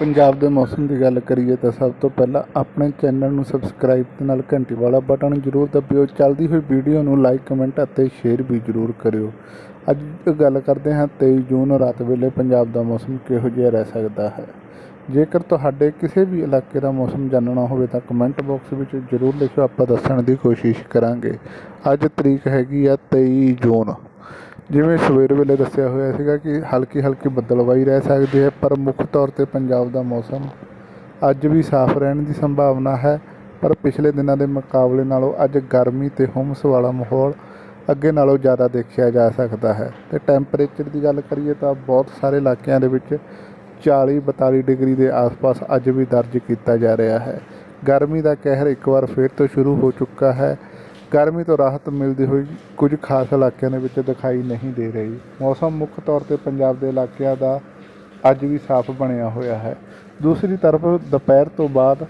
ਪੰਜਾਬ ਦੇ ਮੌਸਮ ਦੀ ਗੱਲ ਕਰੀਏ ਤਾਂ ਸਭ ਤੋਂ ਪਹਿਲਾਂ ਆਪਣੇ ਚੈਨਲ ਨੂੰ ਸਬਸਕ੍ਰਾਈਬ ਤੇ ਨਾਲ ਘੰਟੀ ਵਾਲਾ ਬਟਨ ਜ਼ਰੂਰ ਦਬਿਓ। ਚੱਲਦੀ ਹੋਈ ਵੀਡੀਓ ਨੂੰ ਲਾਈਕ ਕਮੈਂਟ ਅਤੇ ਸ਼ੇਅਰ ਵੀ ਜ਼ਰੂਰ ਕਰਿਓ। ਅੱਜ ਗੱਲ ਕਰਦੇ ਹਾਂ 23 ਜੂਨ ਰਾਤ ਵੇਲੇ ਪੰਜਾਬ ਦਾ ਮੌਸਮ ਕਿਹੋ ਜਿਹਾ ਰਹਿ ਸਕਦਾ ਹੈ। ਜੇਕਰ ਤੁਹਾਡੇ ਕਿਸੇ ਵੀ ਇਲਾਕੇ ਦਾ ਮੌਸਮ ਜਾਣਨਾ ਹੋਵੇ ਤਾਂ ਕਮੈਂਟ ਬਾਕਸ ਵਿੱਚ ਜ਼ਰੂਰ ਲਿਖਿਓ। ਆਪਾਂ ਦੱਸਣ ਦੀ ਕੋਸ਼ਿਸ਼ ਕਰਾਂਗੇ। ਅੱਜ ਤਰੀਕ ਹੈਗੀ ਆ 23 ਜੂਨ। ਜਿਵੇਂ ਸਵੇਰ ਵੇਲੇ ਦੱਸਿਆ ਹੋਇਆ ਸੀਗਾ ਕਿ ਹਲਕੀ ਹਲਕੀ ਬੱਦਲਵਾਈ ਰਹਿ ਸਕਦੀ ਹੈ, ਪਰ ਮੁੱਖ ਤੌਰ ਤੇ ਪੰਜਾਬ ਦਾ ਮੌਸਮ ਅੱਜ ਵੀ ਸਾਫ਼ ਰਹਿਣ ਦੀ ਸੰਭਾਵਨਾ ਹੈ। ਪਰ ਪਿਛਲੇ ਦਿਨਾਂ ਦੇ ਮੁਕਾਬਲੇ ਨਾਲੋਂ ਅੱਜ ਗਰਮੀ ਤੇ ਹੁਮਸ ਵਾਲਾ ਮਾਹੌਲ ਅੱਗੇ ਨਾਲੋਂ ਜ਼ਿਆਦਾ ਦੇਖਿਆ ਜਾ ਸਕਦਾ ਹੈ। ਤੇ ਟੈਂਪਰੇਚਰ ਦੀ ਗੱਲ ਕਰੀਏ ਤਾਂ ਬਹੁਤ ਸਾਰੇ ਇਲਾਕਿਆਂ ਦੇ ਵਿੱਚ 40 42 ਡਿਗਰੀ ਦੇ ਆਸ-ਪਾਸ ਅੱਜ ਵੀ ਦਰਜ ਕੀਤਾ ਜਾ ਰਿਹਾ ਹੈ। ਗਰਮੀ ਦਾ ਕਹਿਰ ਇੱਕ ਵਾਰ ਫਿਰ ਤੋਂ ਸ਼ੁਰੂ ਹੋ ਚੁੱਕਾ ਹੈ। ਗਰਮੀ ਤੋਂ ਰਾਹਤ ਮਿਲਦੀ ਹੋਈ ਕੁਝ ਖਾਸ ਇਲਾਕਿਆਂ ਦੇ ਵਿੱਚ ਦਿਖਾਈ ਨਹੀਂ ਦੇ ਰਹੀ। ਮੌਸਮ ਮੁੱਖ ਤੌਰ ਤੇ ਪੰਜਾਬ ਦੇ ਇਲਾਕਿਆਂ ਦਾ ਅੱਜ ਵੀ ਸਾਫ਼ ਬਣਿਆ ਹੋਇਆ ਹੈ। ਦੂਸਰੀ ਤਰਫ ਦੁਪਹਿਰ ਤੋਂ ਬਾਅਦ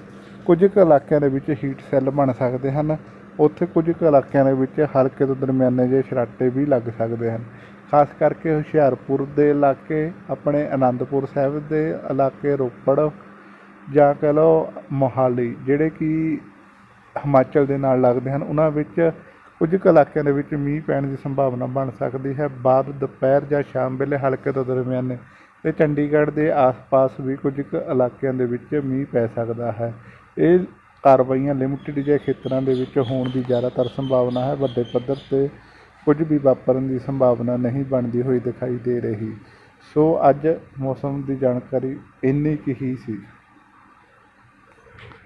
ਕੁਝ ਕੁ ਇਲਾਕਿਆਂ ਦੇ ਵਿੱਚ ਹੀਟ ਸੈੱਲ ਬਣ ਸਕਦੇ ਹਨ। ਉੱਥੇ ਕੁਝ ਕੁ ਇਲਾਕਿਆਂ ਦੇ ਵਿੱਚ ਹਲਕੇ ਤੋਂ ਦਰਮਿਆਨੇ ਜਿਹੇ ਛਰਾਟੇ ਵੀ ਲੱਗ ਸਕਦੇ ਹਨ। ਖਾਸ ਕਰਕੇ ਹੁਸ਼ਿਆਰਪੁਰ ਦੇ ਇਲਾਕੇ, ਆਪਣੇ ਆਨੰਦਪੁਰ ਸਾਹਿਬ ਦੇ ਇਲਾਕੇ ਰੋਪੜ ਜਾਂ ਕਹਿ ਲਓ ਮੋਹਾਲੀ, ਜਿਹੜੇ ਕਿ ਹਿਮਾਚਲ ਦੇ ਨਾਲ ਲੱਗਦੇ ਹਨ। ਉਹਨਾਂ ਵਿੱਚ ਕੁਝ ਕੁ ਇਲਾਕਿਆਂ ਦੇ ਵਿੱਚ ਮੀਂਹ ਪੈਣ ਦੀ ਸੰਭਾਵਨਾ ਬਣ ਸਕਦੀ ਹੈ। ਬਾਅਦ ਦੁਪਹਿਰ ਜਾਂ ਸ਼ਾਮ ਵੇਲੇ ਹਲਕੇ ਤੋਂ ਦਰਮਿਆਨੇ ਤੇ ਚੰਡੀਗੜ੍ਹ ਦੇ ਆਸ-ਪਾਸ ਵੀ ਕੁਝ ਕੁ ਇਲਾਕਿਆਂ ਦੇ ਵਿੱਚ ਮੀਂਹ ਪੈ ਸਕਦਾ ਹੈ। ਇਹ ਕਾਰਵਾਈਆਂ ਲਿਮਟਿਡ ਜਿਹੇ ਖੇਤਰਾਂ ਦੇ ਵਿੱਚ ਹੋਣ ਦੀ ਜ਼ਿਆਦਾਤਰ ਸੰਭਾਵਨਾ ਹੈ। ਵੱਡੇ ਪੱਧਰ ਤੇ ਕੁਝ ਵੀ ਵਾਪਰਨ ਦੀ ਸੰਭਾਵਨਾ ਨਹੀਂ ਬਣਦੀ ਹੋਈ ਦਿਖਾਈ ਦੇ ਰਹੀ। ਸੋ ਅੱਜ ਮੌਸਮ ਦੀ ਜਾਣਕਾਰੀ ਇੰਨੀ ਕੁ ਹੀ ਸੀ।